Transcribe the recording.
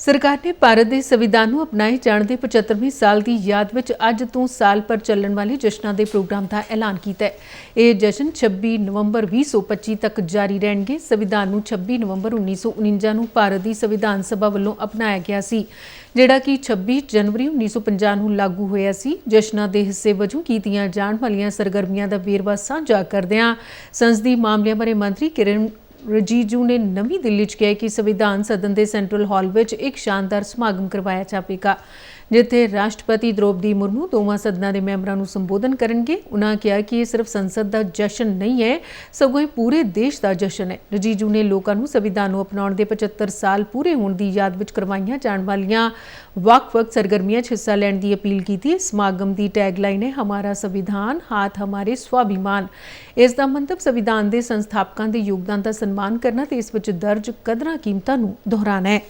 ਸਰਕਾਰ ਨੇ ਭਾਰਤ ਦੇ ਸੰਵਿਧਾਨ ਨੂੰ ਅਪਣਾਏ ਜਾਣ ਦੇ 75ਵੇਂ ਸਾਲ ਦੀ ਯਾਦ ਵਿੱਚ ਅੱਜ ਤੋਂ ਸਾਲ ਭਰ ਚੱਲਣ ਵਾਲੇ ਜਸ਼ਨਾਂ ਦੇ ਪ੍ਰੋਗਰਾਮ ਦਾ ਐਲਾਨ ਕੀਤਾ ਹੈ। ਇਹ ਜਸ਼ਨ 26 ਨਵੰਬਰ 2025 ਤੱਕ ਜਾਰੀ ਰਹਿਣਗੇ। ਸੰਵਿਧਾਨ ਨੂੰ 26 ਨਵੰਬਰ 1949 ਨੂੰ ਭਾਰਤ ਦੀ ਸੰਵਿਧਾਨ ਸਭਾ ਵੱਲੋਂ ਅਪਣਾਇਆ ਗਿਆ ਸੀ। ਜਿਹੜਾ ਕਿ 26 ਜਨਵਰੀ 1950 ਨੂੰ ਲਾਗੂ ਹੋਇਆ ਸੀ। ਜਸ਼ਨਾਂ ਦੇ ਹਿੱਸੇ ਵਜੋਂ ਕੀਤੀਆਂ ਜਾਣ ਵਾਲੀਆਂ ਸਰਗਰਮੀਆਂ ਦਾ ਵੇਰਵਾ ਸਾਂਝਾ ਕਰਦਿਆਂ ਸੰਸਦੀ ਮਾਮਲਿਆਂ ਬਾਰੇ ਮੰਤਰੀ ਕਿਰਨ ਰਜੀਜੂ ਨੇ ਨਵੀਂ ਦਿੱਲੀ 'ਚ ਕਿਹਾ ਕਿ ਸੰਵਿਧਾਨ ਸਦਨ ਦੇ ਸੈਂਟਰਲ ਹਾਲ ਵਿੱਚ ਇੱਕ ਸ਼ਾਨਦਾਰ ਸਮਾਗਮ ਕਰਵਾਇਆ ਜਾਵੇਗਾ, ਜਿੱਥੇ ਰਾਸ਼ਟਰਪਤੀ ਦ੍ਰੋਪਦੀ ਮੁਰਮੂ ਦੋਵਾਂ ਸਦਨਾਂ ਦੇ ਮੈਂਬਰਾਂ ਨੂੰ ਸੰਬੋਧਨ ਕਰਨਗੇ। ਉਨ੍ਹਾਂ ਕਿਹਾ ਕਿ ਇਹ ਸਿਰਫ ਸੰਸਦ ਦਾ ਜਸ਼ਨ ਨਹੀਂ ਹੈ, ਸਗੋਂ ਇਹ ਪੂਰੇ ਦੇਸ਼ ਦਾ ਜਸ਼ਨ ਹੈ। ਰਜੀਜੂ ਨੇ ਲੋਕਾਂ ਨੂੰ ਸੰਵਿਧਾਨ ਨੂੰ ਅਪਣਾਉਣ ਦੇ 75 ਸਾਲ ਪੂਰੇ ਹੋਣ ਦੀ ਯਾਦ ਵਿੱਚ ਕਰਵਾਈਆਂ ਜਾਣ ਵਾਲੀਆਂ ਵੱਖ-ਵੱਖ ਸਰਗਰਮੀਆਂ 'ਚ ਹਿੱਸਾ ਲੈਣ ਦੀ ਅਪੀਲ ਕੀਤੀ। ਸਮਾਗਮ ਦੀ ਟੈਗਲਾਈਨ ਹੈ, ਹਮਾਰਾ ਸੰਵਿਧਾਨ, ਹਾਥ ਹਮਾਰੇ ਸਵਾਭਿਮਾਨ। ਇਸ ਦਾ ਮੰਤਵ ਸੰਵਿਧਾਨ ਦੇ ਸੰਸਥਾਪਕਾਂ ਦੇ ਯੋਗਦਾਨ ਦਾ ਸਨਮਾਨ ਕਰਨਾ ਤੇ ਇਸ ਵਿੱਚ ਦਰਜ ਕਦਰਾਂ ਕੀਮਤਾਂ ਨੂੰ ਦੁਹਰਾਉਣਾ ਹੈ।